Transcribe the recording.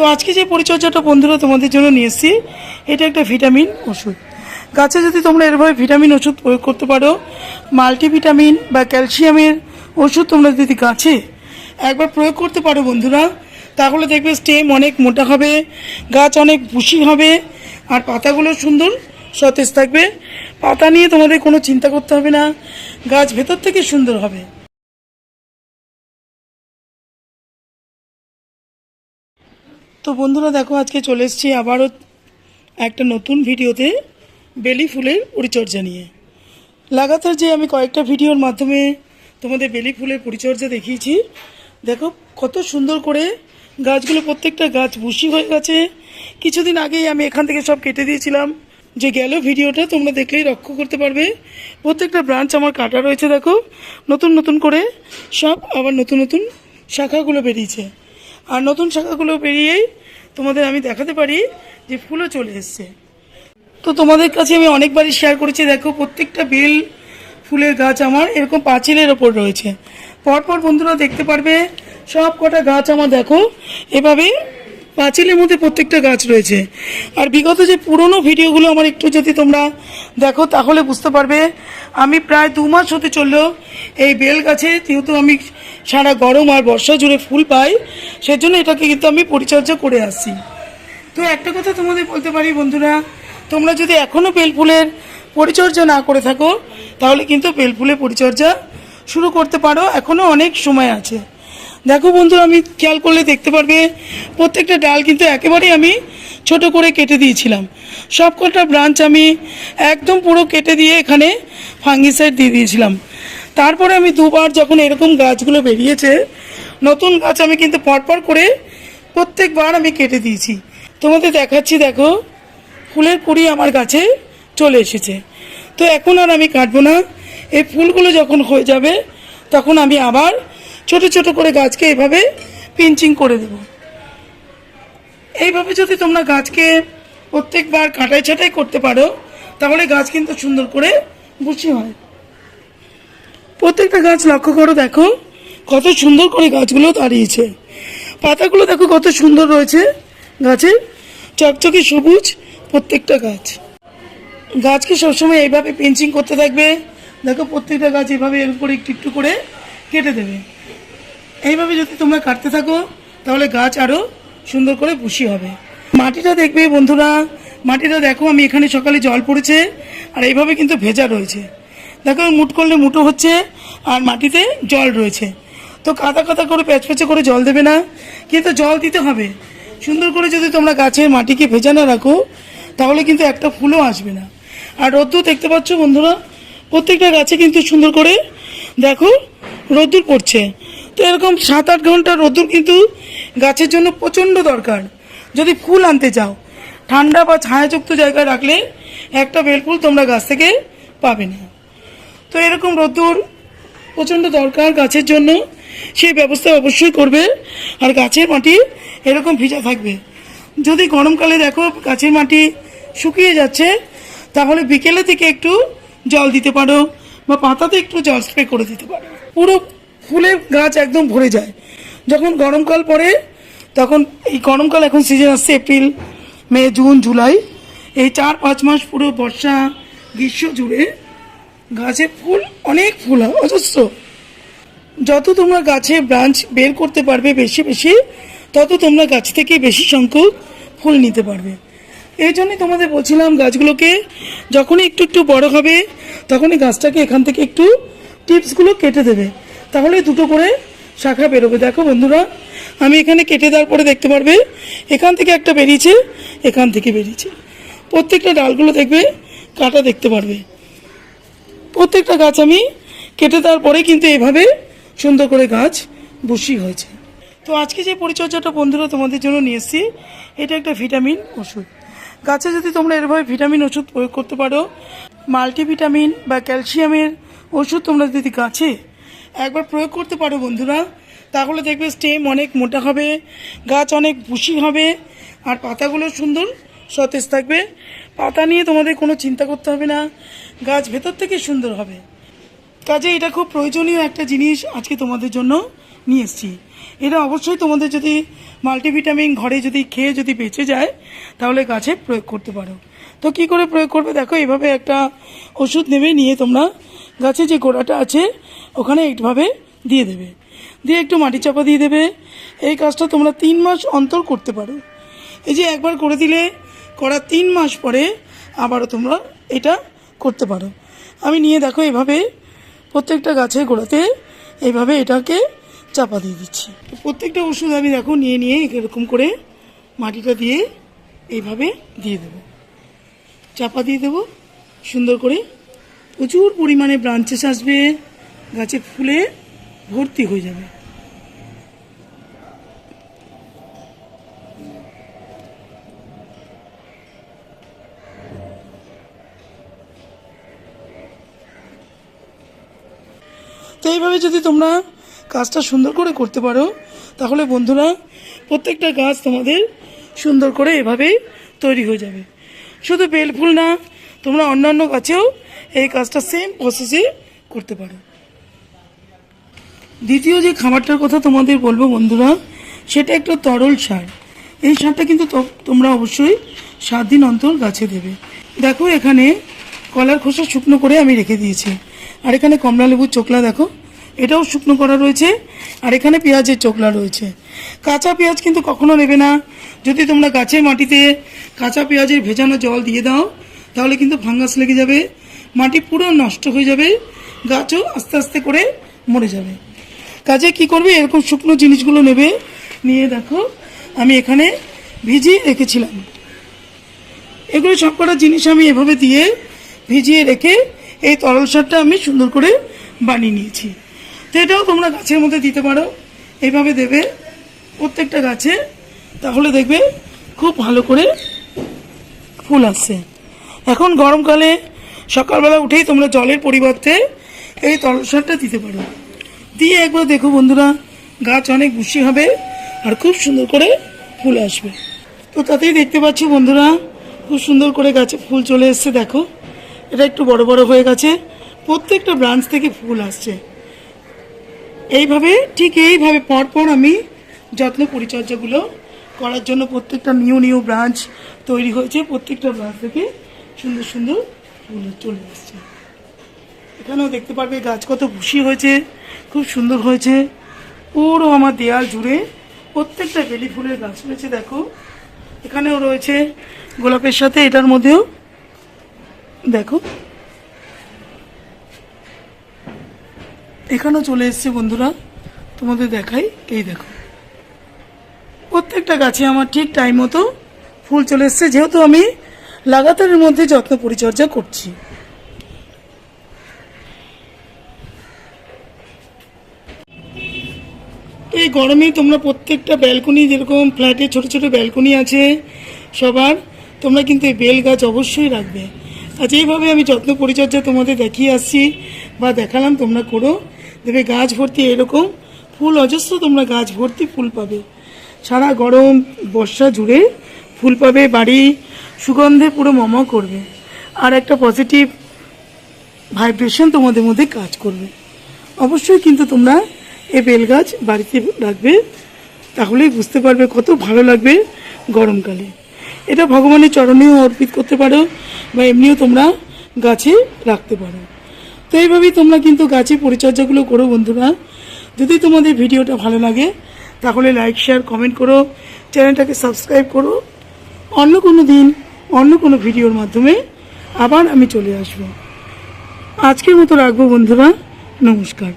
তো আজকে যে পরিচর্যাটা বন্ধুরা তোমাদের জন্য নিয়ে এসেছি, এটা একটা ভিটামিন ওষুধ। গাছে যদি তোমরা এরভাবে ভিটামিন ওষুধ প্রয়োগ করতে পারো, মাল্টিভিটামিন বা ক্যালসিয়ামের ওষুধ তোমরা যদি গাছে একবার প্রয়োগ করতে পারো বন্ধুরা, তাহলে দেখবে স্টেম অনেক মোটা হবে, গাছ অনেক বুশি হবে, আর পাতাগুলো সুন্দর সতেজ থাকবে। পাতা নিয়ে তোমাদের কোনো চিন্তা করতে হবে না, গাছ ভেতর থেকে সুন্দর হবে। তো বন্ধুরা দেখো, আজকে চলে এসেছি আবারও একটা নতুন ভিডিওতে বেলি ফুলের পরিচর্যা নিয়ে। লাগাতার যে আমি কয়েকটা ভিডিওর মাধ্যমে তোমাদের বেলি ফুলের পরিচর্যা দেখিয়েছি, দেখো কত সুন্দর করে গাছগুলো, প্রত্যেকটা গাছ বুশি হয়ে গেছে। কিছুদিন আগেই আমি এখান থেকে সব কেটে দিয়েছিলাম। যে গেল ভিডিওটা, তোমরা দেখলেই লক্ষ্য করতে পারবে। প্রত্যেকটা ব্রাঞ্চ আমার কাটা রয়েছে, দেখো। নতুন নতুন করে সব আবার নতুন নতুন শাখাগুলো বেরিয়েছে। আর নতুন শাখাগুলো পেরিয়েই তোমাদের আমি দেখাতে পারি যে ফুলও চলে এসছে। তো তোমাদের কাছে আমি অনেকবারই শেয়ার করেছি, দেখো প্রত্যেকটা বেল ফুলের গাছ আমার এরকম পাঁচিলের ওপর রয়েছে। পরপর বন্ধুরা দেখতে পারবে সব কটা গাছ আমার দেখো এভাবে পাঁচিলের মধ্যে প্রত্যেকটা গাছ রয়েছে। আর বিগত যে পুরনো ভিডিওগুলো আমার একটু যদি তোমরা দেখো, তাহলে বুঝতে পারবে আমি প্রায় দু মাস হতে চলল এই বেল গাছে। যেহেতু আমি সারা গরম আর বর্ষা জুড়ে ফুল পাই, সেজন্য এটাকে কিন্তু আমি পরিচর্যা করে আসছি। তো একটা কথা তোমাদের বলতে পারি বন্ধুরা, তোমরা যদি এখনও বেল ফুলের পরিচর্যা না করে থাকো, তাহলে কিন্তু বেল ফুলের পরিচর্যা শুরু করতে পারো। এখনও অনেক সময় আছে। দেখো বন্ধুরা, আমি খেয়াল করলে দেখতে পারবে, প্রত্যেকটা ডাল কিন্তু একেবারেই আমি ছোট করে কেটে দিয়েছিলাম। সব কটা ব্রাঞ্চ আমি একদম পুরো কেটে দিয়ে এখানে ফাঙ্গিসাইড দিয়ে দিয়েছিলাম। তারপরে আমি দুবার যখন এরকম গাছগুলো বেরিয়েছে, নতুন গাছ আমি কিন্তু পরপর করে প্রত্যেকবার আমি কেটে দিয়েছি। তোমাদের দেখাচ্ছি, দেখো, ফুলের কুড়ি আমার গাছে চলে এসেছে। তো এখন আর আমি কাটবো না। এই ফুলগুলো যখন হয়ে যাবে, তখন আমি আবার ছোট ছোট করে গাছকে এভাবে পিঞ্চিং করে দেব। এইভাবে যদি তোমরা গাছকে প্রত্যেকবার কাটাই ছাটাই করতে পারো, তাহলে গাছ কিন্তু সুন্দর করে বুঝি হয়। প্রত্যেকটা গাছ লক্ষ্য করো দেখো, কত সুন্দর করে গাছগুলো দাঁড়িয়েছে। পাতাগুলো দেখো কত সুন্দর রয়েছে, গাছের চকচকে সবুজ প্রত্যেকটা গাছ। গাছকে সবসময় এইভাবে পেন্সিং করতে থাকবে, দেখো প্রত্যেকটা গাছ এভাবে এর উপরে একটু একটু করে কেটে দেবে। এইভাবে যদি তোমরা কাটতে থাকো, তাহলে গাছ আরও সুন্দর করে বুশি হবে। মাটিটা দেখবে বন্ধুরা, মাটিটা দেখো, আমি এখানে সকালে জল পড়েছে, আর এইভাবে কিন্তু ভেজা রয়েছে। দেখো, মুট করলে মুটো হচ্ছে, আর মাটিতে জল রয়েছে। তো কাদা কাদা করে, প্যাচ প্যাচে করে জল দেবে না, কিন্তু জল দিতে হবে। সুন্দর করে যদি তোমরা গাছের মাটিকে ভেজা না রাখো, তাহলে কিন্তু একটা ফুলও আসবে না। আর রোদ্দুর দেখতে পাচ্ছ বন্ধুরা, প্রত্যেকটা গাছে কিন্তু সুন্দর করে, দেখো, রোদ্দুর পড়ছে। তো এরকম সাত আট ঘণ্টা রোদ্দুর কিন্তু গাছের জন্য প্রচণ্ড দরকার। যদি ফুল আনতে চাও, ঠান্ডা বা ছায়াযুক্ত জায়গায় রাখলে একটা বেলফুল তোমরা গাছ থেকে পাবে না। তো এরকম রোদ্দুর প্রচণ্ড দরকার গাছের জন্য সেই ব্যবস্থা অবশ্যই করবে। আর গাছের মাটি এরকম ভিজা থাকবে। যদি গরমকালে দেখো গাছের মাটি শুকিয়ে যাচ্ছে, তাহলে বিকেলে থেকে একটু জল দিতে পারো বা পাতাতে একটু জল স্প্রে করে দিতে পারো। পুরো ফুলের গাছ একদম ভরে যায়। যখন গরমকাল পড়ে, তখন এই গরমকাল এখন সিজন আসছে এপ্রিল মে জুন জুলাই এই চার, পাঁচ মাস পুরো বর্ষা, গ্রীষ্ম জুড়ে গাছে ফুল, অনেক ফুল হয়, অজস্র। যত তোমরা গাছে ব্রাঞ্চ বের করতে পারবে বেশি বেশি, তত তোমরা গাছ থেকে বেশি সংখ্যক ফুল নিতে পারবে। এই জন্যই তোমাদের বলছিলাম গাছগুলোকে যখনই একটু একটু বড় হবে, তখনই গাছটাকে এখান থেকে একটু টিপসগুলো কেটে দেবে। তাহলে দুটো করে শাখা বেরোবে। দেখো বন্ধুরা, আমি এখানে কেটে দেওয়ার পরে দেখতে পারবে, এখান থেকে একটা বেরিয়েছে, এখান থেকে বেরিয়েছে। প্রত্যেকটা ডালগুলো দেখবে, কাটা দেখতে পারবে। প্রত্যেকটা গাছ আমি কেটে দেওয়ার পরে কিন্তু এভাবে সুন্দর করে গাছ বসি হয়েছে। তো আজকে যে পরিচর্যাটা বন্ধুরা তোমাদের জন্য নিয়ে এসেছি, এটা একটা ভিটামিন ওষুধ। গাছে যদি তোমরা এরভাবে ভিটামিন ওষুধ প্রয়োগ করতে পারো, মাল্টিভিটামিন বা ক্যালসিয়ামের ওষুধ তোমরা যদি গাছে একবার প্রয়োগ করতে পারো বন্ধুরা। তাহলে দেখবে স্টেম অনেক মোটা হবে, গাছ অনেক বুশি হবে, আর পাতাগুলো সুন্দর সতেজ থাকবে। পাতা নিয়ে তোমাদের কোনো চিন্তা করতে হবে না, গাছ ভেতর থেকে সুন্দর হবে। কাজে এটা খুব প্রয়োজনীয় একটা জিনিস আজকে তোমাদের জন্য নিয়ে এসেছি। এটা অবশ্যই তোমাদের যদি মাল্টিভিটামিন ঘরে যদি খেয়ে যদি বেঁচে যায়, তাহলে গাছে প্রয়োগ করতে পারো। তো কি করে প্রয়োগ করবে? দেখো, এভাবে একটা ওষুধ নেবে, নিয়ে তোমরা গাছে যে গোড়াটা আছে ওখানে এইভাবে দিয়ে দেবে। দিয়ে একটু মাটি চাপা দিয়ে দেবে। এই কাজটা তোমরা তিন মাস অন্তর করতে পারো। এই যে একবার করে দিলে করা তিন মাস পরে আবারও তোমরা এটা করতে পারো। আমি নিয়ে দেখো এভাবে প্রত্যেকটা গাছের গোড়াতে এইভাবে এটাকে চাপা দিয়ে দিচ্ছি। প্রত্যেকটা ওষুধ আমি দেখো নিয়ে নিয়ে এরকম করে মাটিটা দিয়ে এইভাবে দিয়ে দেবো। চাপা দিয়ে দেবো। সুন্দর করে প্রচুর পরিমাণে ব্রাঞ্চেস আসবে। গাছে ফুলে ভর্তি হয়ে যাবে। তো এইভাবে যদি তোমরা কাজটা সুন্দর করে করতে পারো, তাহলে বন্ধুরা প্রত্যেকটা গাছ তোমাদের সুন্দর করে এভাবেই তৈরি হয়ে যাবে। শুধু বেল ফুল না, তোমরা অন্যান্য গাছেও এই কাজটা সেম প্রসেসে করতে পারো। দ্বিতীয় যে খাবারটার কথা তোমাদের বলব বন্ধুরা, সেটা একটা তরল সার। এই সারটা কিন্তু তোমরা অবশ্যই সাত দিন অন্তর গাছে দেবে। দেখো, এখানে কলার খোসা শুকনো করে আমি রেখে দিয়েছি। আর এখানে কমলা লেবুর চোকলা দেখো, এটাও শুকনো করা রয়েছে, আর এখানে পেঁয়াজের চোকলা রয়েছে। কাঁচা পেঁয়াজ কিন্তু কখনো নেবে না। যদি তোমরা গাছের মাটিতে কাঁচা পেঁয়াজের ভেজানো জল দিয়ে দাও, তাহলে কিন্তু ফাঙ্গাস লেগে যাবে, মাটি পুরো নষ্ট হয়ে যাবে, গাছও আস্তে আস্তে করে মরে যাবে। কাজে কি করবে? এরকম শুকনো জিনিসগুলো নেবে। নিয়ে দেখো, আমি এখানে ভিজিয়ে রেখেছিলাম। এগুলো সব কটা জিনিস আমি এভাবে দিয়ে ভিজিয়ে রেখে এই তরল সারটা আমি সুন্দর করে বানিয়ে নিয়েছি। তো এটাও তোমরা গাছের মধ্যে দিতে পারো। এইভাবে দেবে প্রত্যেকটা গাছে। তাহলে দেখবে খুব ভালো করে ফুল আসছে। এখন গরমকালে সকালবেলা উঠেই তোমরা জলের পরিবর্তে এই তরল সারটা দিতে পারো। দিয়ে একবার দেখো বন্ধুরা, গাছ অনেক বুশি হবে আর খুব সুন্দর করে ফুল আসবে। তো তাতেই দেখতে পাচ্ছি বন্ধুরা, খুব সুন্দর করে গাছে ফুল চলে এসছে, দেখো। এটা একটু বড় বড় হয়ে গেছে, প্রত্যেকটা ব্রাঞ্চ থেকে ফুল আসছে। এইভাবে, ঠিক এইভাবে পরপর আমি যত্ন পরিচর্যাগুলো করার জন্য প্রত্যেকটা নিউ নিউ ব্রাঞ্চ তৈরি হয়েছে, প্রত্যেকটা ব্রাঞ্চ থেকে সুন্দর সুন্দর ফুল চলে আসছে এখানেও দেখতে পারবে, গাছ কত ভুসি হয়েছে, খুব সুন্দর হয়েছে। পুরো আমার দেয়াল জুড়ে প্রত্যেকটা বেলি ফুলের গাছ রয়েছে, দেখো। এখানেও রয়েছে গোলাপের সাথে, এটার মধ্যেও, দেখো। এখানেও চলে এসছে বন্ধুরা, তোমাদের দেখাই, এই দেখো। প্রত্যেকটা গাছে আমার ঠিক টাইম মতো ফুল চলে এসছে, যেহেতু আমি লাগাতারের মধ্যে যত্ন পরিচর্যা করছি। এই গরমে তোমরা প্রত্যেকটা ব্যালকনি যেরকম ফ্ল্যাটে ছোট ছোট ব্যালকনি আছে সবার, তোমরা কিন্তু এই বেল গাছ অবশ্যই রাখবে। আর যেইভাবে আমি যত্ন পরিচর্যা তোমাদের দেখিয়ে আসছি বা দেখালাম তোমরা করো। দেখবে গাছ ভর্তি এরকম ফুল অজস্র তোমরা গাছ ভর্তি ফুল পাবে। সারা গরম বর্ষা জুড়ে ফুল পাবে, বাড়ি সুগন্ধে পুরো মম করবে। আর একটা পজিটিভ ভাইব্রেশন তোমাদের মধ্যে কাজ করবে। অবশ্যই কিন্তু তোমরা এই বেল গাছ বাড়িতে রাখবে, তাহলেই বুঝতে পারবে কত ভালো লাগবে গরমকালে। এটা ভগবানের চরণেও অর্পিত করতে পারো বা এমনিও তোমরা গাছে রাখতে পারো। তো এইভাবেই তোমরা কিন্তু গাছে পরিচর্যাগুলো করো বন্ধুরা। যদি তোমাদের ভিডিওটা ভালো লাগে, তাহলে লাইক শেয়ার কমেন্ট করো, চ্যানেলটাকে সাবস্ক্রাইব করো। অন্য কোনো দিন, অন্য কোনো ভিডিওর মাধ্যমে আবার আমি চলে আসব। আজকের মতো রাখব বন্ধুরা, নমস্কার।